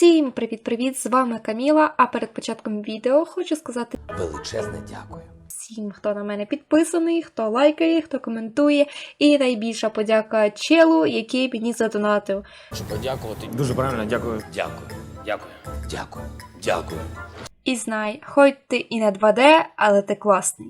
Всім привіт-привіт! З вами Каміла. А перед початком відео хочу сказати Величезне дякую. всім, хто на мене підписаний, хто лайкає, хто коментує, і найбільша подяка челу, який мені задонатив. Щоб подякувати. Дуже правильно, дякую. Дякую. Дякую. Дякую. Дякую. І знай, хоч ти і не 2D, але ти класний.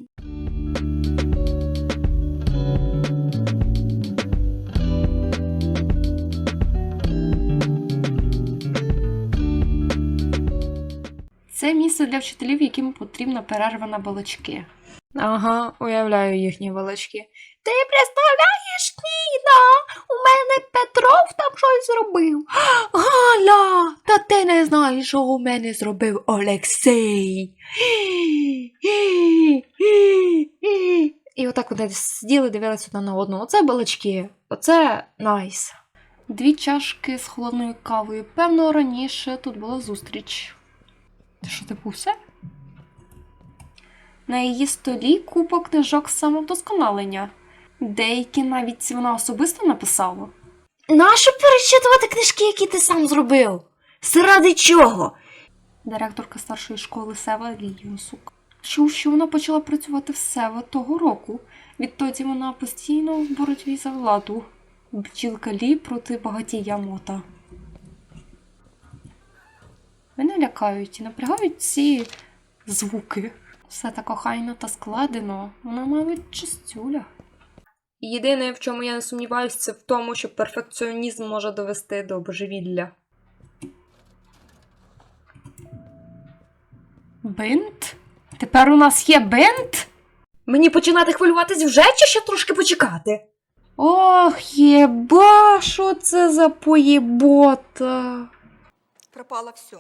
Це місце для вчителів, яким потрібна перерва на балачки. Ага, уявляю їхні балачки. Ти представляєш, Ніна? У мене Петров там щось зробив. Галя, та ти не знаєш, що у мене зробив Олексій. І отак вони сиділи, дивилися одна на одну. Оце балачки, оце найс. Дві чашки з холодною кавою. Певно, раніше тут була зустріч. Ти що, типу, все? На її столі купа книжок з самовдосконалення. Деякі навіть вона особисто написала. Нащо перечитувати книжки, які ти сам зробив? Заради чого? Директорка старшої школи Сева Ліюсук. Чув, що вона почала працювати в Сева того року. Відтоді вона постійно в боротьбі за владу. Бджілка Лі проти багатія мота. Мене лякають і напрягають ці звуки. Все так охайно та складено. Вона, мабуть, чистюля. Єдине, в чому я не сумніваюся, це в тому, що перфекціонізм може довести до божевілля. Бинт? Тепер у нас є бинт? Мені починати хвилюватись вже чи ще трошки почекати? Ох, єба, що це за поєбота? Пропало все.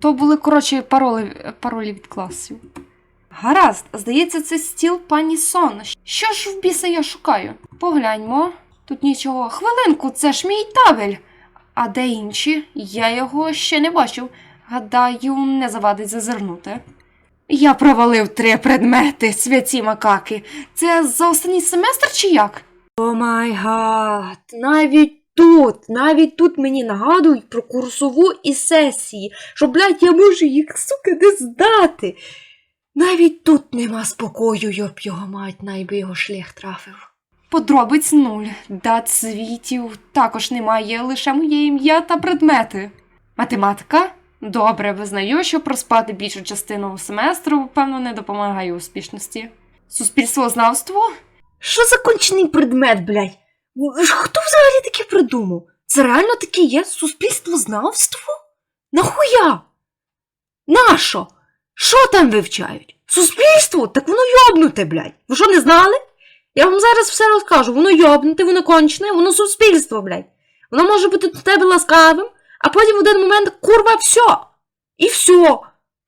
То були, коротше, паролі, паролі від класів. Гаразд, здається, це стіл пані Сон. Що ж в біса я шукаю? Погляньмо. Тут нічого. Хвилинку, це ж мій табель. А де інші? Я його ще не бачив. Гадаю, не завадить зазирнути. Я провалив три предмети, святі макаки. Це за останній семестр чи як? О май гад, навіть тут, навіть тут мені нагадують про курсову і сесії, що, блядь, я можу їх, сука, не здати. Навіть тут нема спокою, йоп його мать, найби його шлях трафив. Подробиць нуль. Дат світів також немає, лише моє ім'я та предмети. Математика? Добре, визнаю, що проспати більшу частину семестру, певно, не допомагає успішності. Суспільствознавство? Що за кончений предмет, блядь? Хто взагалі таке придумав? Це реально таке є суспільствознавство? Нахуя? Нащо? Що там вивчають? Суспільство? Так воно йобнуте, блядь. Ви що не знали? Я вам зараз все розкажу. Воно йобнуте, воно кончене, воно суспільство, блядь. Воно може бути до тебе ласкавим, а потім в один момент курва все. І все.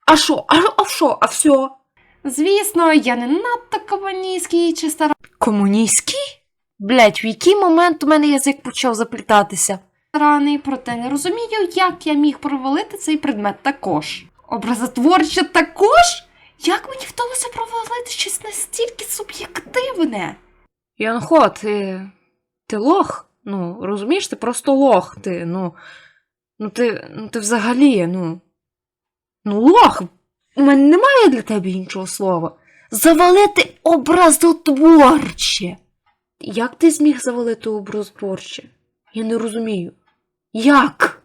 А що? А, а що? А все? Звісно, я не надто комуністський чи Комуністський? Блядь, в який момент у мене язик почав заплітатися? стараний, проте не розумію, як я міг провалити цей предмет також. Образотворче також? Як мені вдалося провалити щось настільки суб'єктивне? Янхо, ти. ти лох? Ну, розумієш, ти просто лох. Ти, ну. Ну ти. Ну ти взагалі, ну. Ну, лох. У мене немає для тебе іншого слова. Завалити образотворче. Як ти зміг завалити образотворче? Я не розумію. Як?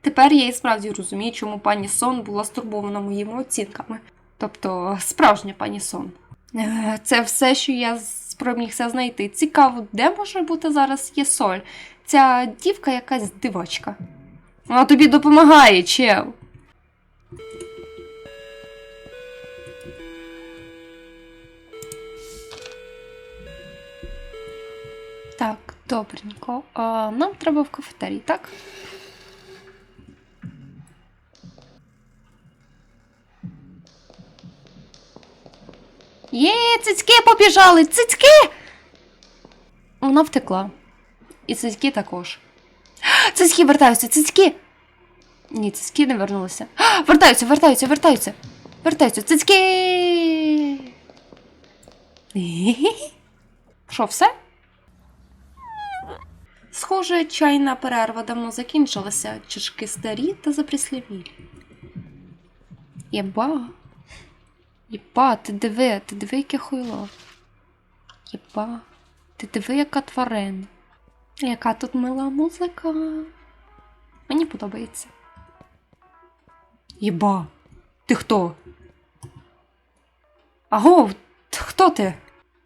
Тепер я і справді розумію, чому пані Сон була стурбована моїми оцінками. Тобто, справжня пані Сон. Е, Це все, що я спромігся знайти. Цікаво, де може бути зараз Єсоль? Ця дівка якась дивачка. Вона тобі допомагає, чел. Так, добренько. А, нам треба в кафетерій, так? Є, цицьки побіжали! Цицьки! Вона втекла. І цицьки також. Цицьки вертаються, цицьки! Ні, цицьки не вернулися. Вертаються, вертаються, вертаються. Вертаються, цицьки! Що, все? Схоже, чайна перерва давно закінчилася, чашки старі та запріслявілі. Єба. Єба, ти диви, ти диви, яке хуйло. Єба, ти диви, яка тварина. Яка тут мила музика. Мені подобається. Єба, ти хто? Аго, хто ти?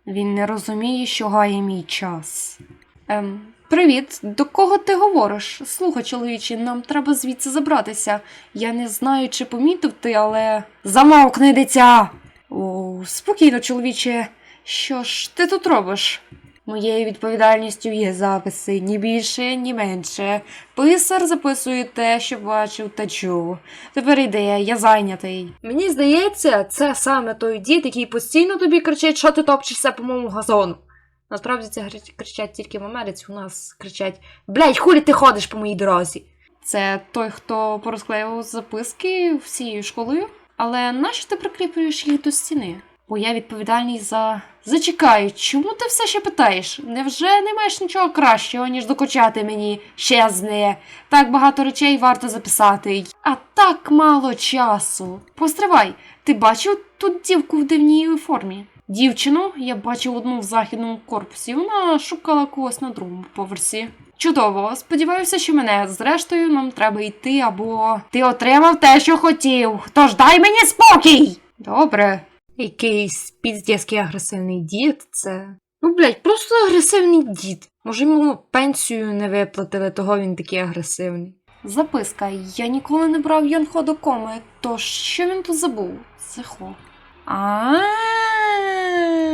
Він не розуміє, що гає мій час. Ем, привіт, до кого ти говориш? Слухай, чоловіче, нам треба звідси забратися. Я не знаю, чи помітив ти, але. Замовкни, дитя! О, спокійно, чоловіче. Що ж ти тут робиш? Моєю відповідальністю є записи, ні більше, ні менше. Писар записує те, що бачив та чув. Тепер іди, я зайнятий. Мені здається, це саме той дід, який постійно тобі кричить, що ти топчешся по моєму газону. Насправді це кричать тільки в Америці, у нас кричать Блять, хулі ти ходиш по моїй дорозі. Це той, хто порозклеював записки всією школою. Але нащо ти прикріплюєш їх до стіни? Бо я відповідальний за. Зачекай, чому ти все ще питаєш? Невже не маєш нічого кращого, ніж докучати мені? Щезне. Так багато речей варто записати. А так мало часу. Постривай, ти бачив тут дівку в дивній формі? Дівчину я бачив одну в західному корпусі. Вона шукала когось на другому поверсі. Чудово, сподіваюся, що мене. Зрештою, нам треба йти, або ти отримав те, що хотів. Тож дай мені спокій. Добре. Якийсь піздецький агресивний дід, це. Ну, блять, просто агресивний дід. Може, йому пенсію не виплатили, того він такий агресивний. Записка. Я ніколи не брав Йонхо до коми. Тож що він тут забув? Цехо. А,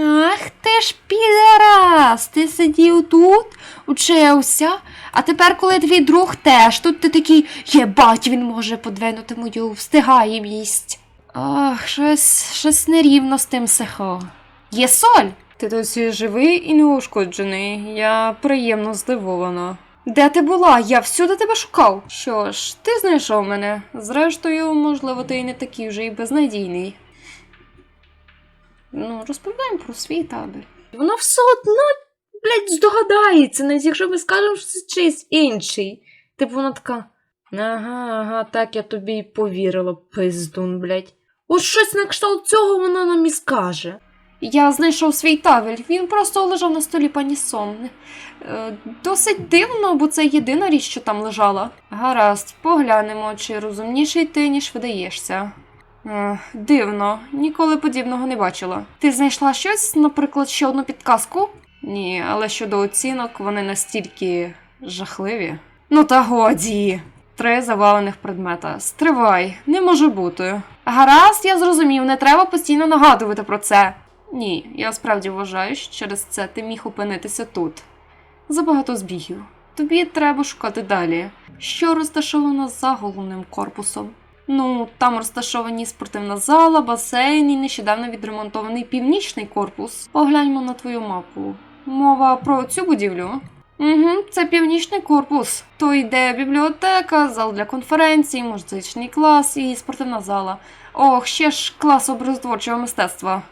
ах ти ж підарас! Ти сидів тут, учився, а тепер, коли твій друг теж тут, ти такий, єбать, він може подвинути мою встигаємість. Ах, щось, щось нерівно з тим сехо. Є соль? Ти досі живий і неушкоджений. Я приємно здивована. Де ти була? Я всюди тебе шукав. Що ж, ти знайшов мене. Зрештою, можливо, ти і не такий вже й безнадійний. Ну, розповідаємо про свій табір. Вона все одно, блядь, здогадається, навіть якщо ми скажемо, що це чийсь інший. Типу вона така. Ага, ага, так я тобі й повірила, пиздун, блядь. От щось на кшталт цього вона нам і скаже. Я знайшов свій табель, він просто лежав на столі пані Сон. Е, досить дивно, бо це єдина річ, що там лежала. Гаразд, поглянемо, чи розумніший ти, ніж видаєшся. Е, дивно, ніколи подібного не бачила. Ти знайшла щось, наприклад, ще одну підказку? Ні, але щодо оцінок вони настільки жахливі. Ну та годі. Три завалених предмета. Стривай, не може бути. Гаразд, я зрозумів, не треба постійно нагадувати про це. Ні, я справді вважаю, що через це ти міг опинитися тут. Забагато збігів. Тобі треба шукати далі. Що розташовано за головним корпусом? Ну, там розташовані спортивна зала, басейн і нещодавно відремонтований північний корпус. Погляньмо на твою мапу. Мова про цю будівлю. Угу, це північний корпус. То йде бібліотека, зал для конференцій, музичний клас і спортивна зала. Ох, ще ж клас образотворчого мистецтва.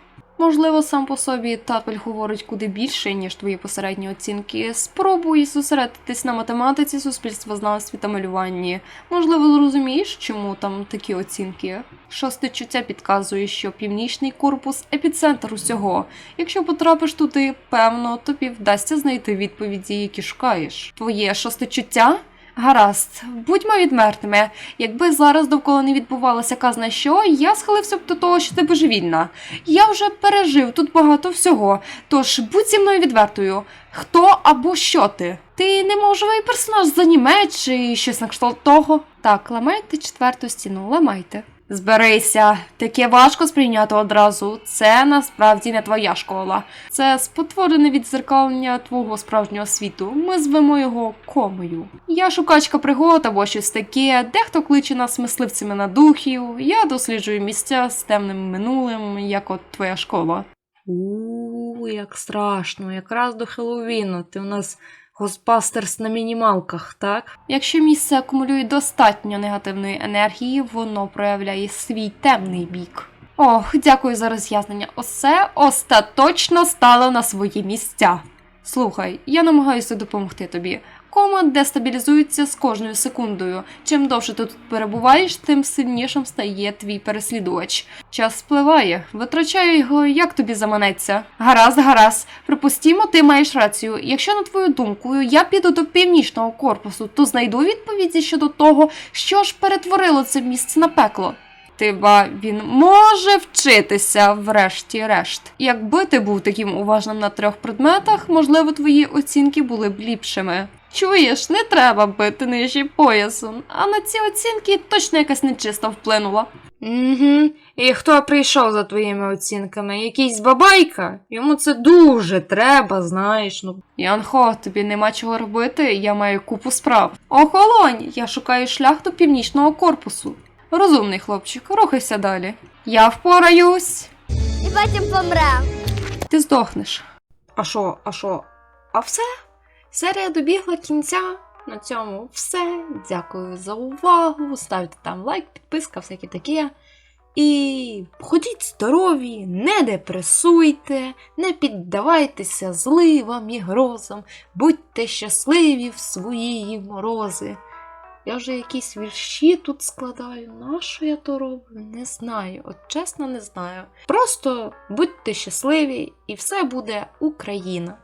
Можливо, сам по собі табель говорить куди більше, ніж твої посередні оцінки. Спробуй зосередитись на математиці, суспільствознавстві та малюванні. Можливо, зрозумієш, чому там такі оцінки. Шосте чуття підказує, що північний корпус епіцентр усього. Якщо потрапиш туди, певно, тобі вдасться знайти відповіді, які шукаєш. Твоє шосте чуття? Гаразд, будьмо відмертими. Якби зараз довкола не відбувалося казна що, я схилився б до того, що ти божевільна. Я вже пережив тут багато всього, тож будь зі мною відвертою. Хто або що ти? Ти неможливий персонаж з аніме чи щось на кшталт того? Так, ламайте четверту стіну, ламайте. Зберися, таке важко сприйняти одразу. Це насправді не твоя школа. Це спотворене відзеркалення твого справжнього світу. Ми звемо його комою. Я шукачка пригод або щось таке. Дехто кличе нас мисливцями на духів. Я досліджую місця з темним минулим, як от твоя школа. У, як страшно, якраз до Хеллоуіну. Ти у нас Госбастерс на мінімалках, так? Якщо місце акумулює достатньо негативної енергії, воно проявляє свій темний бік. Ох, дякую за роз'яснення. Усе остаточно стало на свої місця. Слухай, я намагаюся допомогти тобі, кома дестабілізується з кожною секундою. Чим довше ти тут перебуваєш, тим сильнішим стає твій переслідувач. Час спливає, витрачаю його, як тобі заманеться. Гаразд, гаразд. Припустімо, ти маєш рацію. Якщо на твою думку я піду до північного корпусу, то знайду відповіді щодо того, що ж перетворило це місце на пекло. Ти ба він може вчитися, врешті-решт. Якби ти був таким уважним на трьох предметах, можливо, твої оцінки були б ліпшими. Чуєш, не треба бити нижче поясом, а на ці оцінки точно якась нечиста вплинула. Угу. І хто прийшов за твоїми оцінками? Якийсь бабайка? Йому це дуже треба, знаєш. Ну, Янхо, тобі нема чого робити, я маю купу справ. Охолонь, я шукаю шлях до північного корпусу. Розумний хлопчик, рухайся далі. Я впораюсь. І потім помрем. Ти здохнеш. а що, а що? А все? Серія добігла кінця. На цьому все. Дякую за увагу. Ставте там лайк, підписка, всяке таке. І ходіть здорові, не депресуйте, не піддавайтеся зливам і грозам, будьте щасливі в свої морози. Я вже якісь вірші тут складаю. На що я то роблю? Не знаю. От чесно, не знаю. Просто будьте щасливі, і все буде Україна.